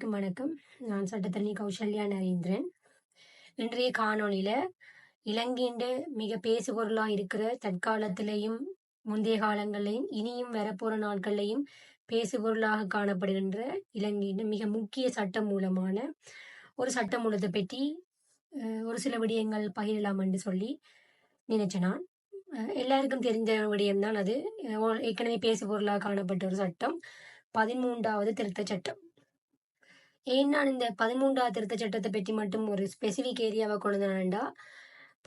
அனைவருக்கும் வணக்கம். நான் சட்டத்தரணி கௌசல்யா நரேந்திரன். இன்றைய காணொளியில் இலங்கையின் மிக பேசுபொருளாக இருக்கிற தற்காலத்திலையும் முந்தைய காலங்களையும் இனியும் வரப்போற நாட்களையும் பேசுபொருளாக காணப்படுகின்ற இலங்கையின் மிக முக்கிய சட்ட மூலமான ஒரு சட்ட மூலத்தை பற்றி ஒரு சில விடயங்கள் பகிரலாம் என்று சொல்லி நினைச்சனான் நான். எல்லாருக்கும் தெரிஞ்ச விடயம்தான் அது. ஏற்கனவே பேசுபொருளாக காணப்பட்ட ஒரு சட்டம். பதிமூன்றாவது திருத்த சட்டம். ஏன் நான் இந்த பதிமூன்றாவது திருத்த சட்டத்தை பற்றி மட்டும் ஒரு ஸ்பெசிஃபிக் ஏரியாவை கொண்டு வந்தேன்டா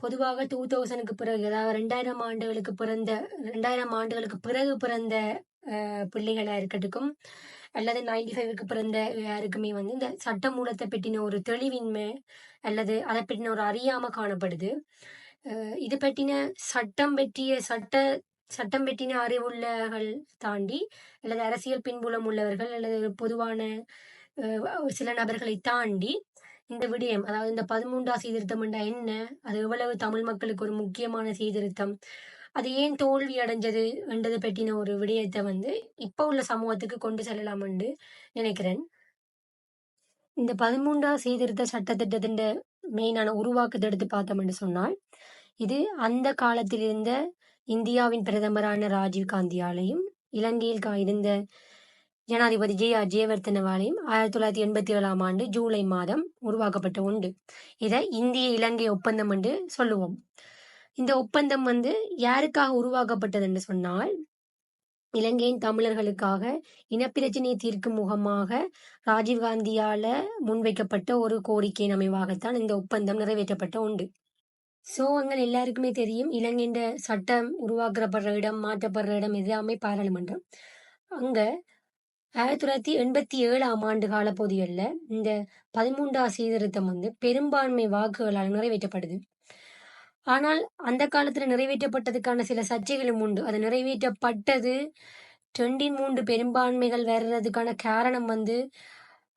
பொதுவாக டூ தௌசண்ட்க்கு பிறகு அதாவது ரெண்டாயிரம் ஆண்டுகளுக்கு பிறந்த ரெண்டாயிரம் ஆண்டுகளுக்கு பிறகு பிறந்த பிள்ளைகளாக இருக்கட்டுக்கும் இருக்கட்டும் அல்லது நைன்டி ஃபைவ்க்கு பிறந்த யாருக்குமே வந்து இந்த சட்ட மூலத்தை பற்றின ஒரு தெளிவின்மை அல்லது அதை பற்றின ஒரு அறியாமல் காணப்படுது. இது பற்றின சட்டம் பற்றிய சட்ட சட்டம் பற்றின அறிவுள்ளகள் தாண்டி அல்லது அரசியல் பின்புலம் உள்ளவர்கள் அல்லது பொதுவான சில நபர்களை தாண்டி இந்த விடயம் அதாவது இந்த பதிமூன்றாம் சீர்திருத்தம் என்றா என்ன? அது எவ்வளவு தமிழ் மக்களுக்கு ஒரு முக்கியமான சீர்திருத்தம்? அது ஏன் தோல்வி அடைஞ்சது என்றது பற்றின ஒரு விடயத்தை வந்து இப்ப உள்ள சமூகத்துக்கு கொண்டு செல்லலாம் என்று நினைக்கிறேன். இந்த பதிமூன்றாம் சீர்திருத்த சட்டத்திட்டத்தின் மெயினான உருவாக்கத்தை எடுத்து பார்த்தோம் என்று சொன்னால் இது அந்த காலத்தில் இருந்த இந்தியாவின் பிரதமரான ராஜீவ் காந்தியாலையும் இலங்கையில் கா- இருந்த ஜனாதிபதி ஜே ஆர் ஜெயவர்த்தனவாலையும் ஆயிரத்தி தொள்ளாயிரத்தி எண்பத்தி ஏழாம் ஆண்டு ஜூலை மாதம் உருவாக்கப்பட்ட உண்டு. இதை இந்திய இலங்கை ஒப்பந்தம் என்று சொல்லுவோம். இந்த ஒப்பந்தம் வந்து யாருக்காக உருவாக்கப்பட்டது என்று சொன்னால் இலங்கையின் தமிழர்களுக்காக இனப்பிரச்சனையை தீர்க்கும் முகமாக ராஜீவ்காந்தியால முன்வைக்கப்பட்ட ஒரு கோரிக்கையின் அமைவாகத்தான் இந்த ஒப்பந்தம் நிறைவேற்றப்பட்ட உண்டு. சோ அங்கே எல்லாருக்குமே தெரியும். இலங்கையின் சட்டம் உருவாக்கப்படுற இடம் மாற்றப்படுற இடம் எல்லாமே பாராளுமன்றம் அங்க ஆயிரத்தி தொள்ளாயிரத்தி எண்பத்தி ஏழாம் ஆண்டு கால பகுதிகளில் இந்த பதிமூன்றாம் சீர்திருத்தம் வந்து பெரும்பான்மை வாக்குகளால் நிறைவேற்றப்படுது. ஆனால் அந்த காலத்தில் நிறைவேற்றப்பட்டதுக்கான சில சர்ச்சைகளும் உண்டு. அது நிறைவேற்றப்பட்டது ரெண்டின் மூன்று பெரும்பான்மைகள் வர்றதுக்கான காரணம் வந்து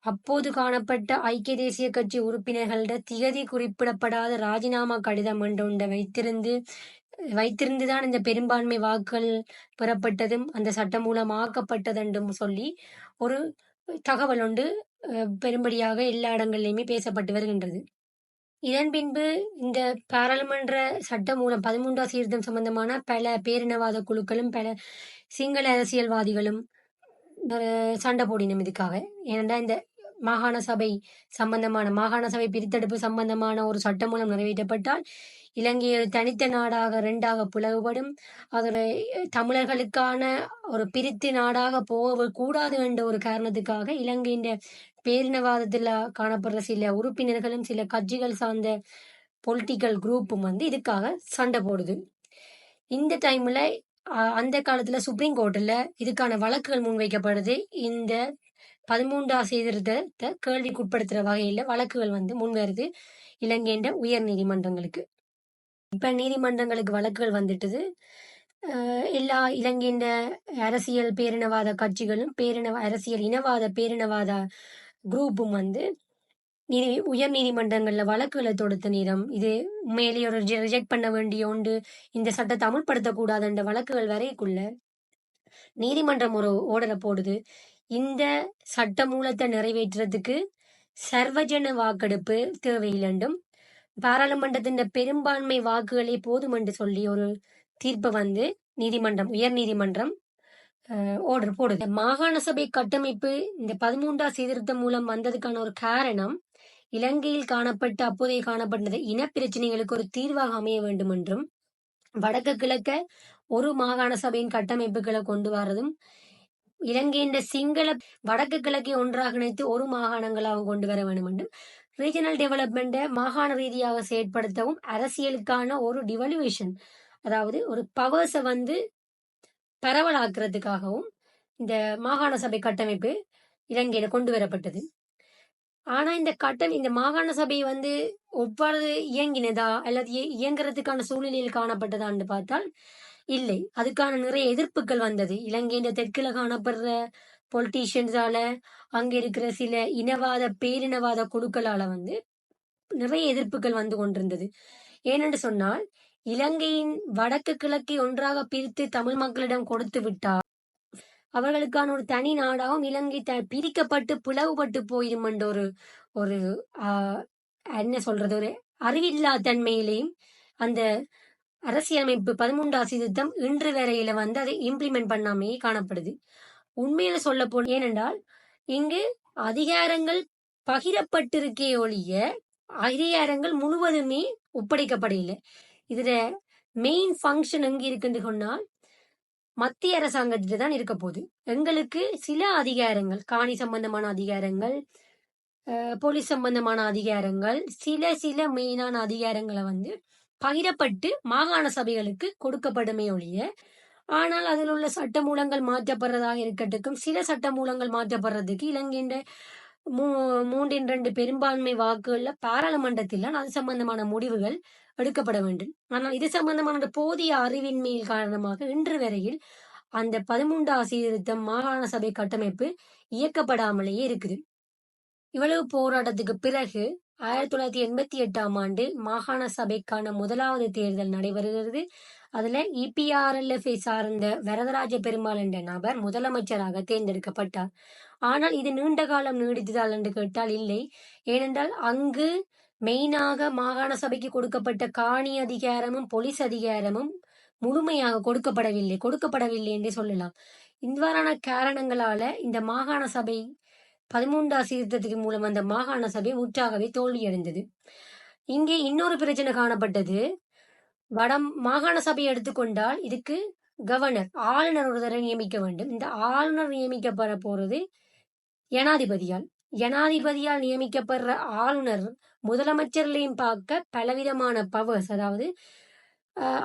அப்போது காணப்பட்ட ஐக்கிய தேசிய கட்சி உறுப்பினர்களிட திகதி குறிப்பிடப்படாத ராஜினாமா கடிதம் ஒன்றை வைத்திருந்து வைத்திருந்துதான் இந்த பெரும்பான்மை வாக்குகள் பெறப்பட்டதும் அந்த சட்டம் மூலம் ஆக்கப்பட்டதென்றும் சொல்லி ஒரு தகவல் ஒன்று பெரும்படியாக எல்லா இடங்களிலுமே பேசப்பட்டு வருகின்றது. இதன் பின்பு இந்த பாராளுமன்ற சட்ட மூலம் பதிமூன்றாம் சீர்திருத்தம் சம்பந்தமான பல பேரினவாத குழுக்களும் பல சிங்கள அரசியல்வாதிகளும் சண்டை போடினோம் இதுக்காக. ஏனென்றால் இந்த மாகாண சபை சம்பந்தமான மாகாண சபை பிரித்தெடுப்பு சம்பந்தமான ஒரு சட்டம் மூலம் நிறைவேற்றப்பட்டால் இலங்கை ஒரு தனித்த நாடாக ரெண்டாக பிளவுபடும். அதோட தமிழர்களுக்கான ஒரு பிரித்து நாடாக போக கூடாது என்ற ஒரு காரணத்துக்காக இலங்கையின் பேரினவாதத்தில் காணப்படுற சில உறுப்பினர்களும் சில கட்சிகள் சார்ந்த பொலிட்டிக்கல் குரூப்பும் வந்து இதுக்காக சண்டை போடுது. இந்த டைம்ல அந்த காலத்துல சுப்ரீம் கோர்ட்ல இதுக்கான வழக்குகள் முன்வைக்கப்படுது. இந்த பதிமூன்றாம் சீர்திருத்தத்தை கேள்விக்குட்படுத்துற வகையில வழக்குகள் வந்து முன்வருது இலங்கையின் உயர் நீதிமன்றங்களுக்கு. இப்ப நீதிமன்றங்களுக்கு வழக்குகள் வந்துட்டுது. எல்லா இலங்கையின் அரசியல் பேரினவாத கட்சிகளும் பேரினவ அரசியல் இனவாத பேரினவாத குரூப்பும் வந்து நீதி உயர் நீதிமன்றங்கள்ல வழக்குகளை தொடுத்த நேரம் இது உண்மையிலேயே ஒரு ரிஜெக்ட் பண்ண வேண்டிய ஒன்று இந்த சட்டத்தை அமுல்படுத்தக்கூடாது என்ற வழக்குகள் வரைக்குள்ள நீதிமன்றம் ஒரு ஓர்டரை போடுது. இந்த சட்டமூலத்தை நிறைவேற்றுறதுக்கு சர்வஜன வாக்கெடுப்பு தேவையில்லைண்டும் பாராளுமன்றத்தின் பெரும்பான்மை வாக்குகளே போதும் என்று சொல்லி ஒரு தீர்ப்பு வந்து நீதிமன்றம் உயர் நீதிமன்றம் ஓர்டர் போடுது. மாகாண சபை கட்டமைப்பு இந்த பதிமூன்றாம் சீர்திருத்தம் மூலம் வந்ததுக்கான ஒரு காரணம் இலங்கையில் காணப்பட்டு அப்போதைய காணப்பட்டது இனப்பிரச்சனைகளுக்கு ஒரு தீர்வாக அமைய வேண்டும் என்றும் வடக்கு கிழக்க ஒரு மாகாண சபையின் கட்டமைப்புகளை கொண்டு வரதும் இலங்கையின் சிங்கள வடக்கு கிழக்கை ஒன்றாக இணைத்து ஒரு மாகாணங்களாக கொண்டு வர வேண்டும் என்றும் ரீஜனல் டெவலப்மெண்ட்டை மாகாண ரீதியாக செயற்படுத்தவும் அரசியலுக்கான ஒரு டிவல்யூஷன் அதாவது ஒரு பவர்ஸை வந்து பரவலாக்குறதுக்காகவும் இந்த மாகாண சபை கட்டமைப்பு இலங்கையில கொண்டு வரப்பட்டது. ஆனா இந்த கட்டம் இந்த மாகாண சபை வந்து ஒவ்வாறு இயங்கினதா அல்லது இயங்குறதுக்கான சூழ்நிலையில் காணப்பட்டதான்னு பார்த்தால் இல்லை. அதுக்கான நிறைய எதிர்ப்புகள் வந்தது. இலங்கையின் தெற்குல காணப்படுற பொலிட்டீஷியன்ஸால அங்க இருக்கிற சில இனவாத பேரினவாத குழுக்களால வந்து நிறைய எதிர்ப்புகள் வந்து கொண்டிருந்தது. ஏனென்று சொன்னால் இலங்கையின் வடக்கு கிழக்கை ஒன்றாக பிரித்து தமிழ் மக்களிடம் கொடுத்து விட்டால் அவர்களுக்கான ஒரு தனி நாடாகவும் இலங்கை த பிரிக்கப்பட்டு பிளவுபட்டு போயிடும் என்ற ஒரு ஒரு என்ன சொல்றது? ஒரு அறிவில்லா தன்மையிலையும் அந்த அரசியலமைப்பு பதிமூன்றாம் சீர்திருத்தம் இன்று வரையில வந்து அதை இம்ப்ளிமெண்ட் பண்ணாமையே காணப்படுது. உண்மையில சொல்ல போ ஏனென்றால் இங்கு அதிகாரங்கள் பகிரப்பட்டிருக்கே ஒழிய அதிகாரங்கள் முழுவதுமே ஒப்படைக்கப்படவில்லை. இதுல மெயின் ஃபங்க்ஷன் எங்க இருக்குன்னு சொன்னால் மத்திய அரசாங்கத்திட்ட தான் இருக்க போகுது. எங்களுக்கு சில அதிகாரங்கள் காணி சம்பந்தமான அதிகாரங்கள் போலீஸ் சம்பந்தமான அதிகாரங்கள் சில சில மெயினான அதிகாரங்களை வந்து பகிரப்பட்டு மாகாண சபைகளுக்கு கொடுக்கப்படுமே ஒழிய ஆனால் அதில் உள்ள சட்டமூலங்கள் மாற்றப்படுறதாக இருக்கட்டும் சில சட்டமூலங்கள் மாற்றப்படுறதுக்கு இலங்கையின் மூ மூன்றின் ரெண்டு பெரும்பான்மை வாக்குகள்ல பாராளுமன்றத்தில் அது சம்பந்தமான முடிவுகள் எடுக்கப்பட வேண்டும். ஆனால் இது சம்பந்தமான போதிய அறிவின்மையின் காரணமாக இன்று வரையில் அந்த பதிமூன்றாம் சீர்திருத்தம் மாகாண சபை கட்டமைப்பு இயக்கப்படாமலேயே இருக்குது. இவ்வளவு போராட்டத்துக்கு பிறகு ஆயிரத்தி தொள்ளாயிரத்தி எண்பத்தி எட்டாம் ஆண்டு மாகாண சபைக்கான முதலாவது தேர்தல் நடைபெறுகிறது. அதுல இபிஆர்எல்எஃப்ஐ சார்ந்த வரதராஜ பெருமாள் என்ற நபர் முதலமைச்சராக தேர்ந்தெடுக்கப்பட்டார். ஆனால் இது நீண்ட காலம் நீடித்ததால் என்று கேட்டால் இல்லை. ஏனென்றால் அங்கு மெயினாக மாகாண சபைக்கு கொடுக்கப்பட்ட காணி அதிகாரமும் போலீஸ் அதிகாரமும் முழுமையாக கொடுக்கப்படவில்லை கொடுக்கப்படவில்லை என்று சொல்லலாம். இவ்வாறான காரணங்களால இந்த மாகாண சபை பதிமூன்றாம் சீர்திருத்தத்தின் மூலம் அந்த மாகாண சபை முற்றாகவே தோல்வியடைந்தது. இங்கே இன்னொரு பிரச்சனை காணப்பட்டது. வடம் மாகாண சபையை எடுத்துக்கொண்டால் இதுக்கு கவர்னர் ஆளுநர் ஒருத்தரை நியமிக்க வேண்டும். இந்த ஆளுநர் நியமிக்கப்பட போறது ஜனாதிபதியால். ஜனாதிபதியால் நியமிக்கப்படுற ஆளுநர் முதலமைச்சர்களையும் பார்க்க பலவிதமான பவர்ஸ் அதாவது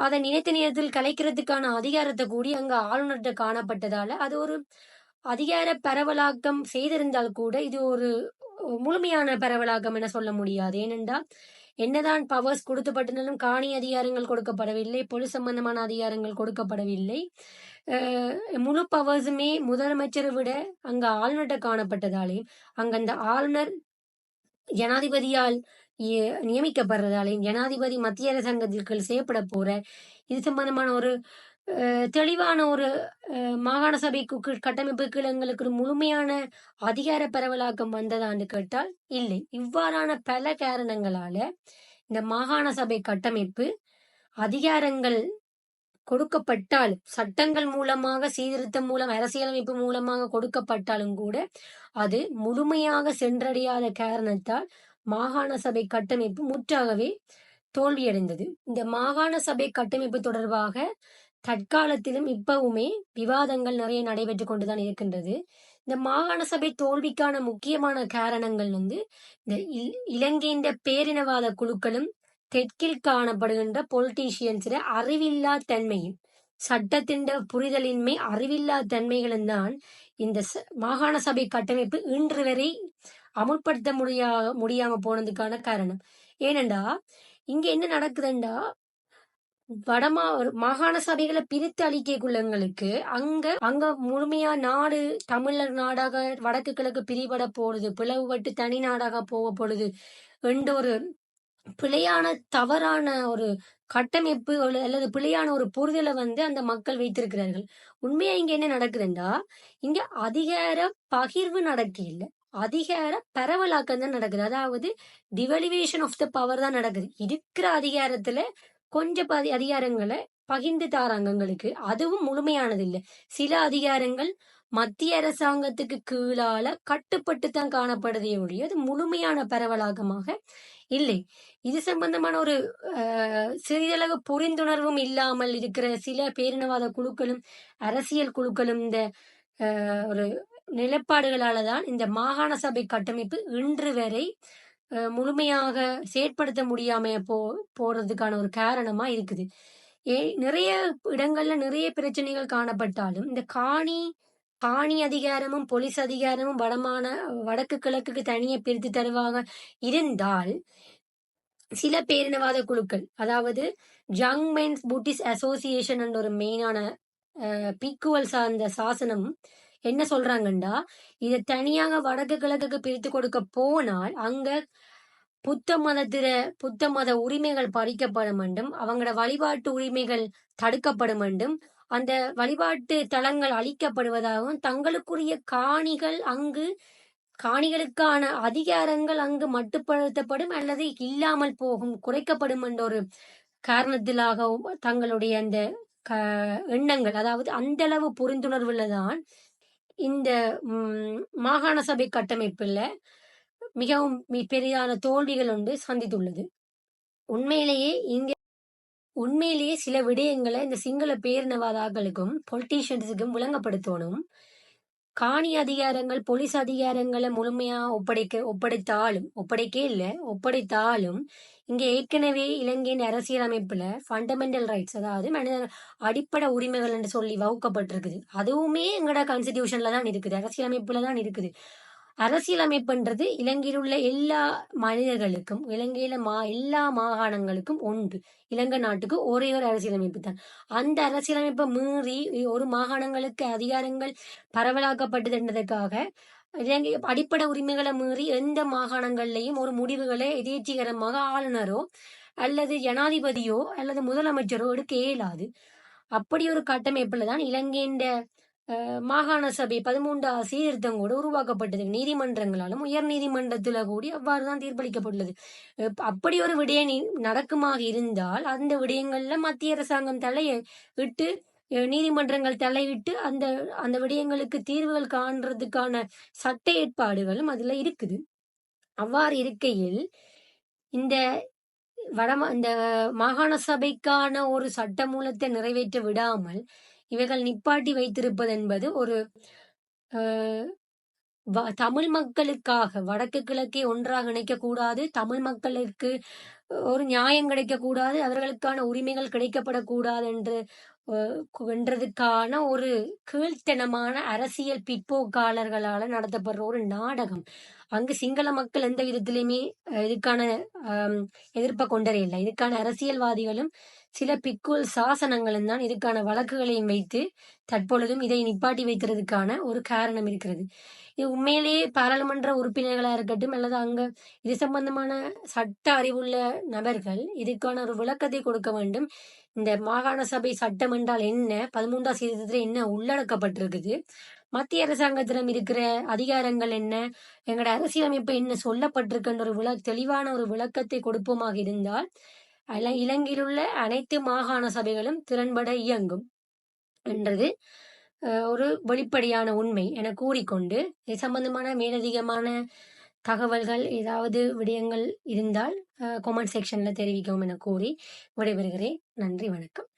அதை நினைத்த நேரத்தில் கலைக்கிறதுக்கான அதிகாரத்தை கூடி அங்க ஆளுநர்கிட்ட காணப்பட்டதால அது ஒரு அதிகார பரவலாக்கம் செய்திருந்தால் கூட இது ஒரு முழுமையான பரவலாக்கம் என சொல்ல முடியாது. ஏனென்றால் என்னதான் பவர்ஸ் கொடுக்கப்பட்டிருந்தாலும் காணி அதிகாரங்கள் கொடுக்கப்படவில்லை பொது சம்பந்தமான அதிகாரங்கள் கொடுக்கப்படவில்லை. முழு பவர்ஸுமே முதலமைச்சரை விட அங்க ஆளுநர்கிட்ட காணப்பட்டதாலேயும் அங்க அந்த ஆளுநர் ஜனாதிபதியால் இ- நியமிக்கப்படுறதாலேயும் ஜனாதிபதி மத்திய அரசாங்கத்திற்கு செய்யப்பட போற இது சம்பந்தமான ஒரு தெளிவான ஒரு மாகாண சபைக்கு கட்டமைப்புக்கு எங்களுக்கு ஒரு முழுமையான அதிகார பரவலாக்கம் வந்ததான்னு கேட்டால் இல்லை. இவ்வாறான பல காரணங்களால இந்த மாகாண சபை கட்டமைப்பு அதிகாரங்கள் கொடுக்கப்பட்டால் சட்டங்கள் மூலமாக சீர்திருத்தம் மூலம் அரசியலமைப்பு மூலமாக கொடுக்கப்பட்டாலும் கூட அது முழுமையாக சென்றடையாத காரணத்தால் மாகாண சபை கட்டமைப்பு முற்றாகவே தோல்வியடைந்தது. இந்த மாகாண சபை கட்டமைப்பு தொடர்பாக தற்காலத்திலும் இப்பவுமே விவாதங்கள் நிறைய நடைபெற்று கொண்டுதான் இருக்கின்றது. இந்த மாகாண சபை தோல்விக்கான முக்கியமான காரணங்கள் வந்து இந்த இல்- இலங்கையின் பேரினவாத குழுக்களும் தெற்கில் காணப்படுகின்ற பொலிட்டீஷியன்ஸிட அறிவில்லா தன்மையும் சட்டத்தின் புரிதலின்மை அறிவில்லா தன்மைகளும் தான் இந்த ச- மாகாண சபை கட்டமைப்பு இன்று வரை அமுல்படுத்த முடியா முடியாம போனதுக்கான காரணம். ஏனண்டா இங்க என்ன நடக்குதுண்டா வடமா மாகாண சபைகளை பிரித்து அளிக்கக்குள்ளங்களுக்கு அங்க அங்க முழுமையா நாடு தமிழர் நாடாக வடக்கு கிழக்கு பிரிபட போடுது பிளவுபட்டு தனி நாடாக போக போடுது என்ற ஒரு பிழையான தவறான ஒரு கட்டமைப்பு அல்லது பிழையான ஒரு புரிதலை வந்து அந்த மக்கள் வைத்திருக்கிறார்கள். உண்மையா இங்க என்ன நடக்குதுண்டா? இங்க அதிகார பகிர்வு நடக்க இல்லை. அதிகார பரவலாக்கம் தான் நடக்குது. அதாவது டிவலிவேஷன் ஆஃப் த பவர் தான் நடக்குது. இருக்கிற அதிகாரத்துல கொஞ்சம் பதி அதிகாரங்களை பகிர்ந்து தாராங்கங்களுக்கு அதுவும் முழுமையானது இல்ல சில அதிகாரங்கள் மத்திய அரசாங்கத்துக்கு கீழால கட்டுப்பட்டு தான் காணப்படுதே ஒழிய அது முழுமையான பரவலாகமாக இல்லை. இது சம்பந்தமான ஒரு சிறிதளவு புரிந்துணர்வும் இல்லாமல் இருக்கிற சில பேரினவாத குழுக்களும் அரசியல் குழுக்களும் இந்த ஒரு நிலைப்பாடுகளால தான் இந்த மாகாண சபை கட்டமைப்பு இன்று வரை முழுமையாக செயற்படுத்த முடியாம போ போறதுக்கான ஒரு காரணமா இருக்குது. ஏ நிறைய இடங்கள்ல நிறைய பிரச்சனைகள் காணப்பட்டாலும் இந்த காணி காணி அதிகாரமும் போலீஸ் அதிகாரமும் வடமான வடக்கு கிழக்குக்கு தனியே பிரித்து தருவாங்க இருந்தால் சில பேரினவாத குழுக்கள் அதாவது ஜங் மென்ஸ் புட்டிஸ் அசோசியேஷன் என்ற ஒரு மெயினான பீக்குவல் சார்ந்த சாசனம் என்ன சொல்றாங்கண்டா? இதை தனியாக வடக்கு கிழக்குக்கு பிரித்து கொடுக்க போனால் அங்க புத்த மதத்தில புத்த மத உரிமைகள் பறிக்கப்படும் என்றும் அவங்களோட வழிபாட்டு உரிமைகள் தடுக்கப்படும் என்றும் அந்த வழிபாட்டு தலங்கள் அழிக்கப்படுவதாகவும் தங்களுக்குரிய காணிகள் அங்கு காணிகளுக்கான அதிகாரங்கள் அங்கு மட்டுப்படுத்தப்படும் அல்லது இல்லாமல் போகும் குறைக்கப்படும் என்ற ஒரு காரணத்திலாகவும் தங்களுடைய அந்த க எண்ணங்கள் அதாவது அந்த அளவு புரிந்துணர்வுல தான் இந்த மாகாண சபை கட்டமைப்பில் மிகவும் மி- பெரிதான தோல்விகள் ஒன்று சந்தித்துள்ளது. உண்மையிலேயே இங்கே உண்மையிலேயே சில விடயங்களை இந்த சிங்கள பேரினவாதாக்களுக்கும் பொலிட்டீஷியன்ஸுக்கும் விளங்கப்படுத்தணும். காணி அதிகாரங்கள் போலீஸ் அதிகாரங்களை முழுமையா ஒப்படைக்க ஒப்படைத்தாலும் ஒப்படைக்கே இல்லை ஒப்படைத்தாலும் இங்கே ஏற்கனவே இலங்கையின் அரசியலமைப்புல ஃபண்டமெண்டல் ரைட்ஸ் அதாவது மனித அடிப்படை உரிமைகள் என்று சொல்லி வகுக்கப்பட்டிருக்குது. அதுவுமே எங்களோட கான்ஸ்டிடியூஷன்ல தான் இருக்குது அரசியலமைப்புல தான் இருக்குது. அரசியலமைப்புன்றது இலங்கையில் உள்ள எல்லா மனிதர்களுக்கும் இலங்கையில மா எல்லா மாகாணங்களுக்கும் ஒன்று இலங்கை நாட்டுக்கு ஒரே ஒரு அரசியலமைப்பு தான். அந்த அரசியலமைப்பை மீறி ஒரு மாகாணங்களுக்கு அதிகாரங்கள் பரவலாக்கப்பட்டது இலங்கை அடிப்படை உரிமைகளை மீறி எந்த மாகாணங்கள்லையும் ஒரு முடிவுகளை எதேச்சிகரமாக ஆளுநரோ அல்லது ஜனாதிபதியோ அல்லது முதலமைச்சரோ எடுக்க இயலாது. அப்படி ஒரு கட்டமைப்பில் தான் இலங்கையின் மாகாண சபை பதிமூன்றாவது சீர்திருத்தம் கூட உருவாக்கப்பட்டது. நீதிமன்றங்களாலும் உயர் நீதிமன்றத்துல கூடி அவ்வாறு தான் தீர்ப்பளிக்கப்பட்டுள்ளது. அப்படி ஒரு விடயம் நடக்குமாக இருந்தால் அந்த விடயங்கள்ல மத்திய அரசாங்கம் தலையை விட்டு நீதிமன்றங்கள் தலையிட்டு அந்த அந்த விடயங்களுக்கு தீர்வுகள் காண்றதுக்கான சட்ட ஏற்பாடுகளும் அதுல இருக்குது. அவ்வாறு இருக்கையில் இந்த வடமா இந்த மாகாண சபைக்கான ஒரு சட்டமூலத்தை நிறைவேற்ற விடாமல் இவைகள் நிப்பாட்டி வைத்திருப்பது என்பது ஒரு அஹ், வ- தமிழ் மக்களுக்காக வடக்கு கிழக்கே ஒன்றாக இணைக்கக்கூடாது தமிழ் மக்களுக்கு ஒரு நியாயம் கிடைக்கக்கூடாது அவர்களுக்கான உரிமைகள் கிடைக்கப்படக்கூடாது என்று வென்றதுக்கான ஒரு கீழ்த்தனமான அரசியல் பிற்போக்காளர்களால நடத்தப்படுற ஒரு நாடகம். அங்கு சிங்கள மக்கள் எந்த விதத்திலையுமே அஹ், இதுக்கான ஆம், எதிர்ப்பை கொண்டறியலை இதுக்கான அரசியல்வாதிகளும் சில பிக்குள் சாசனங்களும் தான் இதுக்கான வழக்குகளையும் வைத்து தற்பொழுதும் இதை நிப்பாட்டி வைக்கிறதுக்கான ஒரு காரணம் இருக்கிறது. இது உண்மையிலேயே பாராளுமன்ற உறுப்பினர்களாக இருக்கட்டும் அல்லது அங்க இது சம்பந்தமான சட்ட அறிவுள்ள நபர்கள் இதுக்கான ஒரு விளக்கத்தை கொடுக்க வேண்டும். இந்த மாகாண சபை சட்டம் என்றால் என்ன? பதிமூன்றாம் சீர்திருத்தத்தில் என்ன உள்ளடக்கப்பட்டிருக்குது? மத்திய அரசாங்கத்திடம் இருக்கிற அதிகாரங்கள் என்ன? எங்களோட அரசியலமைப்பு என்ன சொல்லப்பட்டிருக்குன்ற ஒரு விள தெளிவான ஒரு விளக்கத்தை கொடுப்போமாக இருந்தால் அல்ல- இலங்கையில் உள்ள அனைத்து மாகாண சபைகளும் திறன்பட இயங்கும் என்றது ஒரு வெளிப்படையான உண்மை என கூறிக்கொண்டு இது சம்பந்தமான மேலதிகமான தகவல்கள் ஏதாவது விடயங்கள் இருந்தால் கமெண்ட் செக்ஷன்ல தெரிவிக்கவும் என கூறி விடைபெறுகிறேன். நன்றி வணக்கம்.